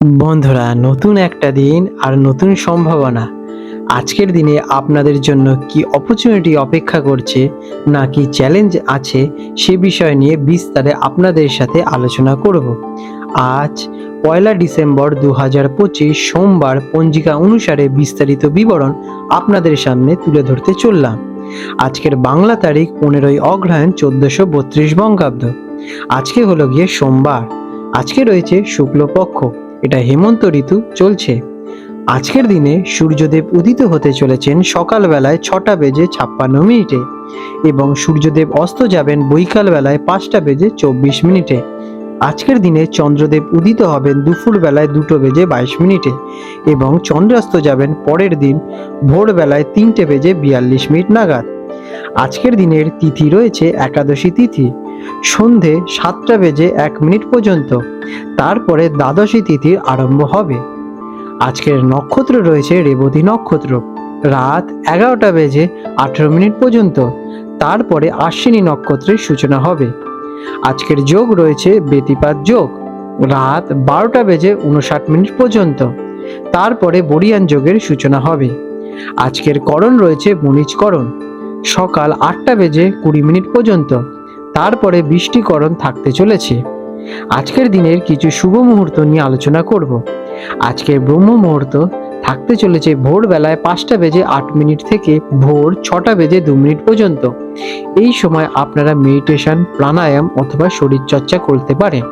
বন্ধুরা, নতুন একটা দিন আর নতুন সম্ভাবনা। আজকের দিনে আপনাদের জন্য কি অপরচুনিটি অপেক্ষা করছে না কি চ্যালেঞ্জ আছে, সে বিষয় নিয়ে বিস্তারে আপনাদের সাথে আলোচনা করব। আজ, পয়লা ডিসেম্বর দু হাজার পঁচিশ, সোমবার পঞ্জিকা অনুসারে বিস্তারিত বিবরণ আপনাদের সামনে তুলে ধরতে চললাম। আজকের বাংলা তারিখ পনেরোই অগ্রহায়ণ চোদ্দশো বত্রিশ বঙ্গাব্দ। আজকে হলো গিয়ে সোমবার। আজকে রয়েছে শুক্লপক্ষ। এটা হেমন্ত ঋতু চলছে। আজকের দিনে সূর্যদেব উদিত হতে চলেছেন সকালবেলায় ছটা বেজে ছাপ্পান্ন মিনিটে এবং সূর্যদেব অস্ত যাবেন বৈকাল বেলায় পাঁচটা বেজে চব্বিশ মিনিটে। আজকের দিনে চন্দ্রদেব উদিত হবেন দুপুর বেলায় দুটো বেজে বাইশ মিনিটে এবং চন্দ্রাস্ত যাবেন পরের দিন ভোরবেলায় তিনটে বেজে বিয়াল্লিশ মিনিট নাগাদ। আজকের দিনের তিথি রয়েছে একাদশী তিথি। সন্ধে সাতটা বেজে এক মিনিট পর্যন্ত। তারপরে দ্বাদশী তিথির আরম্ভ হবে। আজকের নক্ষত্র রয়েছে রেবতী নক্ষত্র। রাত এগারোটা বেজে আঠেরো মিনিট পর্যন্ত। তারপরে আশ্বিনী নক্ষত্রের সূচনা হবে। আজকের যোগ রয়েছে বেতিপাত যোগ। রাত বারোটা বেজে উনষাট মিনিট পর্যন্ত। তারপরে বরিয়ান যোগের সূচনা হবে। আজকের করণ রয়েছে বণিজকরণ। সকাল আটটা বেজে কুড়ি মিনিট পর্যন্ত। তারপরে বৃষ্টিকরণ থাকতে চলেছে। আজকের দিনের কিছু শুভ মুহূর্ত নিয়ে আলোচনা করব। আজকের ব্রহ্ম মুহূর্ত থাকতে চলেছে ভোরবেলায় পাঁচটা বেজে আট মিনিট থেকে ভোর ছটা বেজে দু মিনিট পর্যন্ত। এই সময় আপনারা মেডিটেশন প্রাণায়াম অথবা শরীরচর্চা করতে পারেন।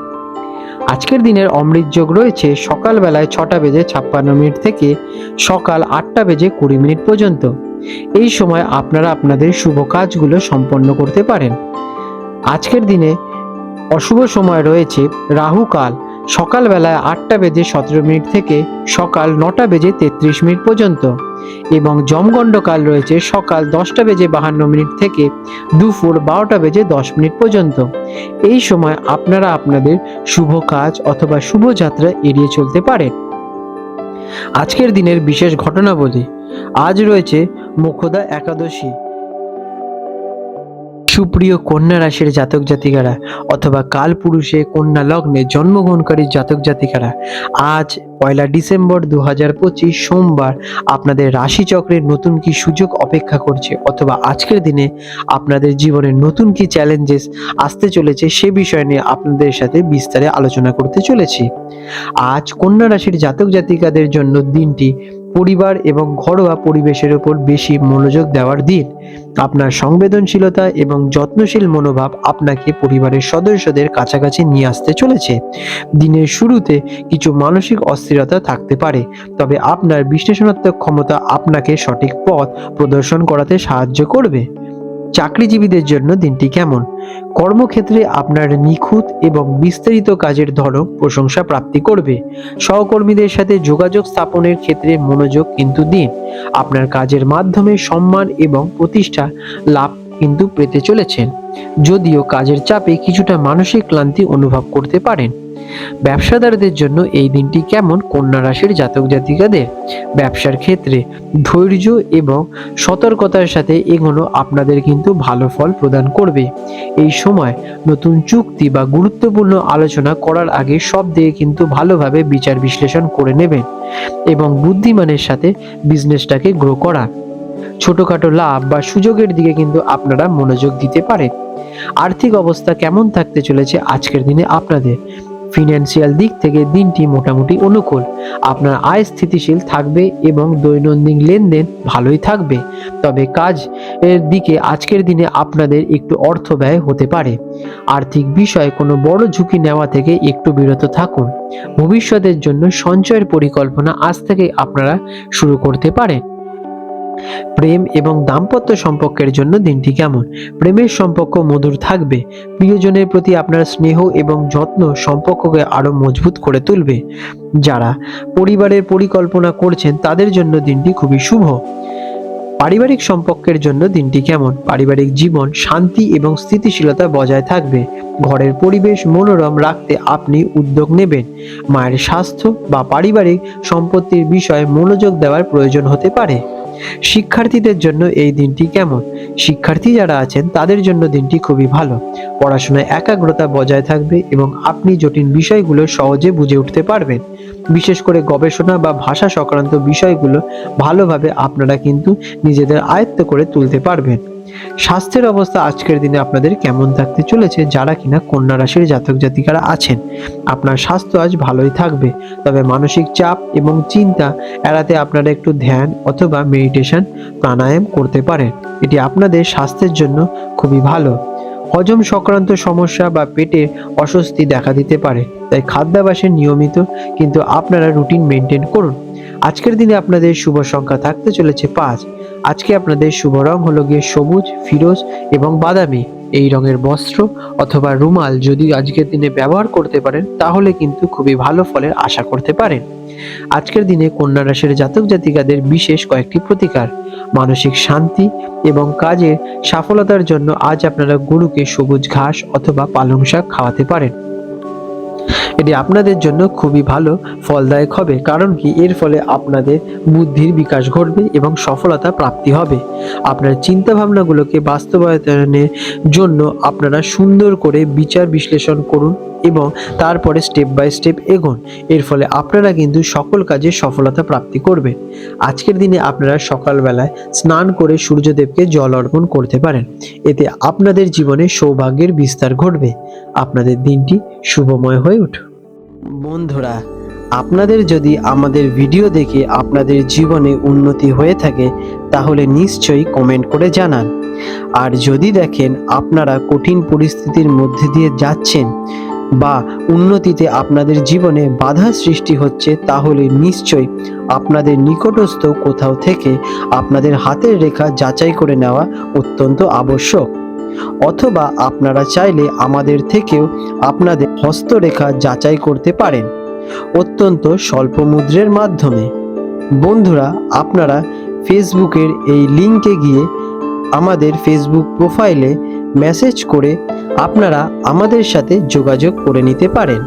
আজকের দিনের অমৃত যোগ রয়েছে সকালবেলায় ছটা বেজে ছাপ্পান্ন মিনিট থেকে সকাল আটটা বেজে কুড়ি মিনিট পর্যন্ত। এই সময় আপনারা আপনাদের শুভ কাজগুলো সম্পন্ন করতে পারেন। আজকের দিনে অশুভ সময় রয়েছে রাহু কাল। সকালবেলায় আটটা বেজে সতেরো মিনিট থেকে সকাল নটা বেজে তেত্রিশ মিনিট পর্যন্ত। এবং যমগণ্ড কাল রয়েছে সকাল দশটা বেজে বাহান্ন মিনিট থেকে দুপুর বারোটা বেজে দশ মিনিট পর্যন্ত। এই সময় আপনারা আপনাদের শুভ কাজ অথবা শুভ যাত্রা এড়িয়ে চলতে পারেন। আজকের দিনের বিশেষ ঘটনাবলী। আজ রয়েছে মুখদা একাদশী। সুপ্রিয় কন্যা রাশির জাতক জাতিকারা অথবা কাল পুরুষে কন্যা লগ্নে জন্মগ্রহণকারী জাতক জাতিকারা, আজ পয়লা ডিসেম্বর দু হাজার পঁচিশ সোমবার আপনাদের রাশিচক্রের নতুন কি সুযোগ অপেক্ষা করছে অথবা আজকের দিনে আপনাদের জীবনের নতুন কি চ্যালেঞ্জেস আসতে চলেছে সে বিষয় নিয়ে আপনাদের সাথে বিস্তারে আলোচনা করতে চলেছি। আজ কন্যা রাশির জাতক জাতিকাদের জন্য দিনটি পরিবার এবং ঘরোয়া পরিবেশের উপর বেশি মনোযোগ দেওয়ার দিন। আপনার সংবেদনশীলতা এবং যত্নশীল মনোভাব আপনাকে পরিবারের সদস্যদের কাছাকাছি নিয়ে আসতে চলেছে। দিনের শুরুতে কিছু মানসিক অস্থিরতা থাকতে পারে, তবে আপনার বিশ্লেষণাত্মক ক্ষমতা আপনাকে সঠিক পথ প্রদর্শন করাতে সাহায্য করবে। চাকরিজীবীদের জন্য দিনটি কেমন? কর্মক্ষেত্রে আপনার নিখুঁত এবং বিস্তারিত কাজের ধরন প্রশংসা প্রাপ্তি করবে। সহকর্মীদের সাথে যোগাযোগ স্থাপনের ক্ষেত্রে মনোযোগ কিন্তু দিন। আপনার কাজের মাধ্যমে সম্মান এবং প্রতিষ্ঠা লাভ কিন্তু পেতে চলেছেন। যদিও কাজের চাপে কিছুটা মানসিক ক্লান্তি অনুভব করতে পারেন। ব্যবসাদারদের জন্য এই দিনটি কেমন কন্যা রাশির জাতক জাতিকাদের? ব্যবসার ক্ষেত্রে ধৈর্য এবং সতর্কতার সাথে এগোনো আপনাদের কিন্তু ভালো ফল প্রদান করবে। এই সময় নতুন চুক্তি বা গুরুত্বপূর্ণ আলোচনা করার আগে সব দিকে কিন্তু ভালোভাবে বিচার বিশ্লেষণ করে নেবেন এবং বুদ্ধিমানের সাথে বিজনেসটাকে গ্রো করা। ছোটখাটো লাভ বা সুযোগের দিকে কিন্তু আপনারা মনোযোগ দিতে পারেন। আর্থিক অবস্থা কেমন থাকতে চলেছে আজকের দিনে আপনাদের? ফিনান্সিয়াল দিক থেকে দিনটি মোটামুটি অনুকূল। আপনার আয় স্থিতিশীল থাকবে এবং দৈনন্দিন লেনদেন ভালোই থাকবে। তবে কাজ এর দিকে আজকের দিনে আপনাদের একটু অর্থ ব্যয় হতে পারে। আর্থিক বিষয়ে কোনো বড় ঝুঁকি নেওয়া থেকে একটু বিরত থাকুন। ভবিষ্যতের জন্য সঞ্চয়ের পরিকল্পনা আজ থেকে আপনারা শুরু করতে পারেন। প্রেম এবং দাম্পত্য সম্পর্কের জন্য দিনটি কেমন? প্রেমের সম্পর্ক মধুর থাকবে। প্রিয়জনের প্রতি আপনার স্নেহ এবং যত্ন সম্পর্ককে আরও মজবুত করে তুলবে। যারা পরিবারের পরিকল্পনা করছেন, তাদের জন্য দিনটি খুবই শুভ। পারিবারিক সম্পর্কের জন্য দিনটি কেমন? পারিবারিক জীবন শান্তি এবং স্থিতিশীলতা বজায় থাকবে। ঘরের পরিবেশ মনোরম রাখতে আপনি উদ্যোগ নেবেন। মায়ের স্বাস্থ্য বা পারিবারিক সম্পত্তির বিষয়ে মনোযোগ দেওয়ার প্রয়োজন হতে পারে। শিক্ষার্থীদের জন্য এই দিনটি কেমন? শিক্ষার্থী যারা আছেন, তাদের জন্য দিনটি খুবই ভালো। পড়াশোনায় একাগ্রতা বজায় থাকবে এবং আপনি জটিল বিষয়গুলো সহজে বুঝে উঠতে পারবেন। বিশেষ করে গবেষণা বা ভাষা সংক্রান্ত বিষয়গুলো ভালোভাবে আপনারা কিন্তু নিজেদের আয়ত্ত করে তুলতে পারবেন। স্বাস্থ্যের অবস্থা আজকের দিনে আপনাদের কেমন থাকতে চলেছে, যারা কিনা কন্যা রাশির জাতক জাতিকারা আছেন, আপনার স্বাস্থ্য আজ ভালোই থাকবে। তবে মানসিক চাপ এবং চিন্তা এড়াতে আপনারা একটু ধ্যান অথবা মেডিটেশন প্রাণায়াম করতে পারেন। এটি আপনাদের স্বাস্থ্যের জন্য খুবই ভালো। হজম সংক্রান্ত সমস্যা বা পেটে অস্বস্তি দেখা দিতে পারে, তাই খাদ্যাভ্যাসে নিয়মিত কিন্তু আপনারা রুটিন মেনটেন করুন। আজকের দিনে আপনাদের শুভ সংখ্যা থাকতে চলেছে পাঁচ। আজকে আপনাদের শুভ রং হলো গিয়ে সবুজ, ফিরোজ এবং বাদামি। এই রঙের বস্ত্র অথবা রুমাল যদি আজকের দিনে ব্যবহার করতে পারেন, তাহলে কিন্তু খুবই ভালো ফলের আশা করতে পারেন। আজকের দিনে কন্যা রাশির জাতক জাতিকাদের বিশেষ কয়েকটি প্রতিকার। মানসিক শান্তি এবং কাজের সফলতার জন্য আজ আপনারা গরুকে সবুজ ঘাস অথবা পালং শাক খাওয়াতে পারেন। এটি আপনাদের জন্য খুবই ভালো, ফলদায়ক হবে, কারণ কি? এর ফলে আপনাদের বুদ্ধির বিকাশ ঘটবে এবং সফলতা প্রাপ্তি হবে। আপনার চিন্তা ভাবনাগুলোকে বাস্তবায়নের জন্য আপনারা সুন্দর করে বিচার বিশ্লেষণ করুন এবং তারপরে স্টেপ বাই স্টেপ এগোন। এর ফলে আপনারা কিন্তু সকল কাজে সফলতা প্রাপ্তি করবেন। আজকের দিনে আপনারা সকালবেলায় স্নান করে সূর্যদেবকে জল অর্পণ করতে পারেন। এতে আপনাদের জীবনে সৌভাগ্যের বিস্তার ঘটবে। আপনাদের দিনটি শুভময় হয়ে উঠুক। বন্ধুরা, আপনাদের যদি আমাদের ভিডিও দেখে আপনাদের জীবনে উন্নতি হয়ে থাকে, তাহলে নিশ্চয়ই কমেন্ট করে জানান। আর যদি দেখেন আপনারা কঠিন পরিস্থিতির মধ্যে দিয়ে যাচ্ছেন বা উন্নতিতে আপনাদের জীবনে বাধা সৃষ্টি হচ্ছে, তাহলে নিশ্চয়ই আপনাদের নিকটস্থ কোথাও থেকে আপনাদের হাতের রেখা যাচাই করে নেওয়া অত্যন্ত আবশ্যক। অথবা আপনারা চাইলে আমাদের থেকেও আপনাদের হস্তরেখা যাচাই করতে পারেন। অত্যন্ত স্বল্প মুদ্রের মাধ্যমে। বন্ধুরা, আপনারা ফেসবুকের এই লিঙ্কে গিয়ে আমাদের ফেসবুক প্রোফাইলে মেসেজ করে আপনারা আমাদের সাথে যোগাযোগ করে নিতে পারেন।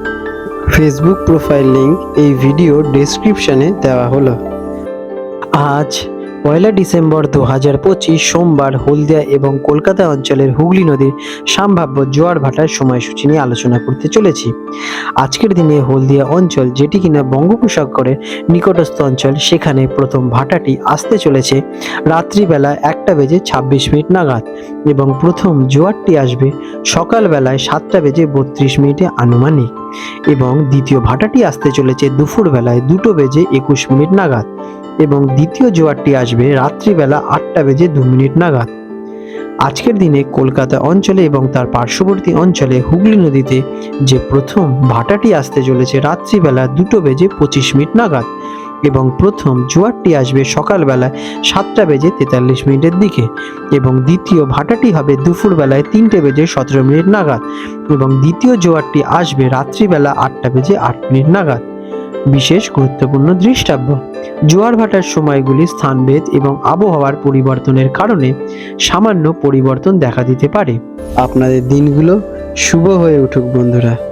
ফেসবুক প্রোফাইল লিঙ্ক এই ভিডিও ডেসক্রিপশানে দেওয়া হলো। আজ পয়লা ডিসেম্বর দু হাজার পঁচিশ সোমবার হলদিয়া এবং কলকাতা অঞ্চলের হুগলি নদীর সম্ভাব্য জোয়ার ভাটার সময়সূচি নিয়ে আলোচনা করতে চলেছি। আজকের দিনে হলদিয়া অঞ্চল যেটি কিনা বঙ্গোপসাগরের নিকটস্থ অঞ্চল, সেখানে প্রথম ভাটাটি আসতে চলেছে রাত্রিবেলা একটা বেজে ছাব্বিশ মিনিট নাগাদ এবং প্রথম জোয়ারটি আসবে সকালবেলায় সাতটা বেজে বত্রিশ মিনিটে আনুমানিক। এবং দ্বিতীয় ভাটাটি আসতে চলেছে দুপুরবেলায় দুটো বেজে একুশ মিনিট নাগাদ এবং দ্বিতীয় জোয়ারটি আসবে রাত্রিবেলা আটটা বেজে দু মিনিট নাগাদ। আজকের দিনে কলকাতা অঞ্চলে এবং তার পার্শ্ববর্তী অঞ্চলে হুগলি নদীতে যে প্রথম ভাটাটি আসতে চলেছে রাত্রিবেলা দুটো বেজে পঁচিশ মিনিট নাগাদ। এবং প্রথম জোয়ারটি আসবে সকালবেলা সাতটা বেজে তেতাল্লিশ মিনিটের দিকে এবং দ্বিতীয় ভাটাটি হবে দুপুরবেলায় তিনটে বেজে সতেরো মিনিট নাগাদ এবং দ্বিতীয় জোয়ারটি আসবে রাত্রিবেলা আটটা বেজে আট মিনিট নাগাদ। বিশেষ গুরুত্বপূর্ণ দৃষ্টাব্য, জোয়ার ভাটার সময়গুলি স্থানভেদ এবং আবহাওয়ার পরিবর্তনের কারণে সামান্য পরিবর্তন দেখা দিতে পারে। আপনাদের দিনগুলো শুভ হয়ে উঠুক বন্ধুরা।